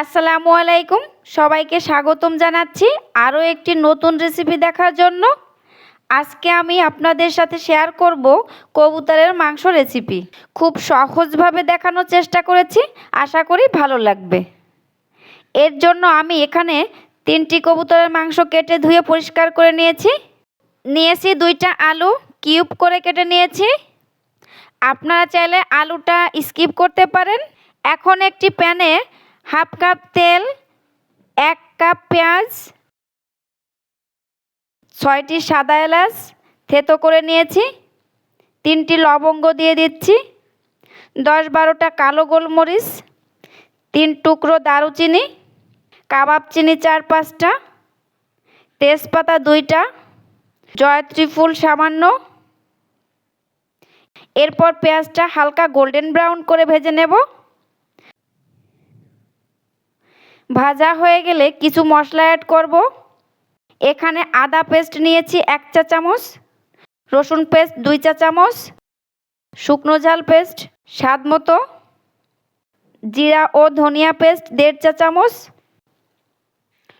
আসসালামু আলাইকুম। সবাইকে স্বাগতম জানাচ্ছি আরও একটি নতুন রেসিপি দেখার জন্য। আজকে আমি আপনাদের সাথে শেয়ার করব কবুতরের মাংস রেসিপি খুব সহজভাবে দেখানোর চেষ্টা করেছি, আশা করি ভালো লাগবে। এর জন্য আমি এখানে তিনটি কবুতরের মাংস কেটে ধুয়ে পরিষ্কার করে নিয়েছি। নিয়েছি দুইটা আলু কিউব করে কেটে নিয়েছি। আপনারা চাইলে আলুটা স্কিপ করতে পারেন। এখন একটি প্যানে হাফ কাপ তেল, এক কাপ পেঁয়াজ, ছয়টি সাদা এলাচ থেতো করে নিয়েছি, তিনটি লবঙ্গ দিয়ে দিচ্ছি, দশ বারোটা কালো গোলমরিচ, তিন টুকরো দারুচিনি, কাবাব চিনি চার পাঁচটা, তেজপাতা দুইটা, জয়ত্রী ফুল সামান্য। এরপর পেঁয়াজটা হালকা গোল্ডেন ব্রাউন করে ভেজে নেব। ভাজা হয়ে গেলে কিছু মশলা অ্যাড করব। এখানে আদা পেস্ট নিয়েছি এক চা চামচ, রসুন পেস্ট দুই চা চামচ, শুকনো ঝাল পেস্ট স্বাদ মতো, জিরা ও ধনিয়া পেস্ট দেড় চা চামচ,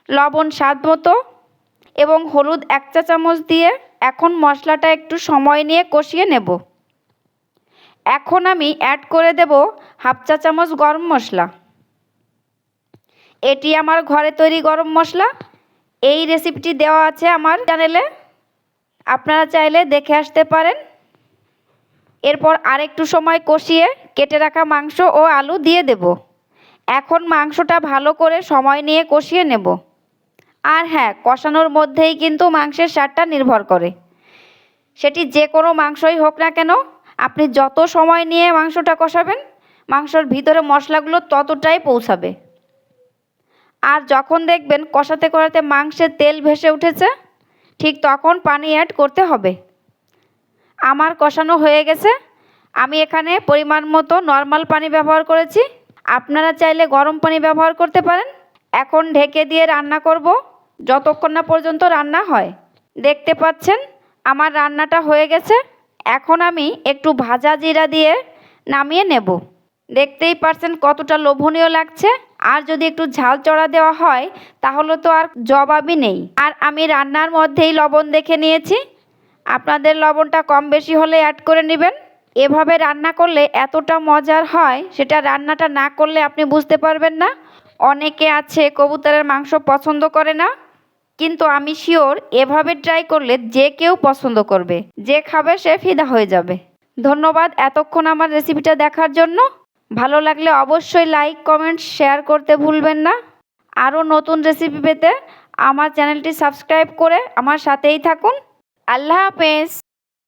লবণ স্বাদ মতো এবং হলুদ এক চা চামচ দিয়ে এখন মশলাটা একটু সময় নিয়ে কষিয়ে নেব। এখন আমি অ্যাড করে দেব হাফ চা চামচ গরম মশলা। এটি আমার ঘরে তৈরি গরম মশলা। এই রেসিপিটি দেওয়া আছে আমার চ্যানেলে আপনারা চাইলে দেখে আসতে পারেন। এরপর আরেকটু সময় কষিয়ে কেটে রাখা মাংস ও আলু দিয়ে দেব। এখন মাংসটা ভালো করে সময় নিয়ে কষিয়ে নেব। আর হ্যাঁ কষানোর মধ্যেই কিন্তু মাংসের স্বাদটা নির্ভর করে। সেটি যে কোনো মাংসই হোক না কেন, আপনি যত সময় নিয়ে মাংসটা কষাবেন, মাংসর ভিতরে মশলাগুলো ততটাই পৌঁছাবে। আর যখন দেখবেন কষাতে কষাতে মাংসের তেল ভেসে উঠেছে, ঠিক তখন পানি অ্যাড করতে হবে। আমার কষানো হয়ে গেছে। আমি এখানে পরিমাণ মতো নর্মাল পানি ব্যবহার করেছি। আপনারা চাইলে গরম পানি ব্যবহার করতে পারেন। এখন ঢেকে দিয়ে রান্না করব। যতক্ষণ না পর্যন্ত রান্না হয়। দেখতে পাচ্ছেন, আমার রান্নাটা হয়ে গেছে। এখন আমি একটু ভাজা জিরা দিয়ে নামিয়ে নেব। দেখতেই পারছেন কতটা লোভনীয় লাগছে। আর যদি একটু ঝাল চড়া দেওয়া হয়, তাহলে তো আর জবাবই নেই। আর আমি রান্নার মধ্যেই লবণ দেখে নিয়েছি। আপনাদের লবণটা কম বেশি হলে অ্যাড করে নেবেন। এভাবে রান্না করলে এতটা মজার হয়, সেটা রান্নাটা না করলে আপনি বুঝতে পারবেন না। অনেকে আছে, কবুতরের মাংস পছন্দ করে না। কিন্তু আমি শিওর এভাবে ট্রাই করলে যে কেউ পছন্দ করবে। যে খাবে সে ফিদা হয়ে যাবে। ধন্যবাদ এতক্ষণ আমার রেসিপিটা দেখার জন্য। ভালো লাগলে অবশ্যই লাইক কমেন্ট শেয়ার করতে ভুলবেন না। আরও নতুন রেসিপি পেতে আমার চ্যানেলটি সাবস্ক্রাইব করে আমার সাথেই থাকুন। আল্লাহ হাফেজ।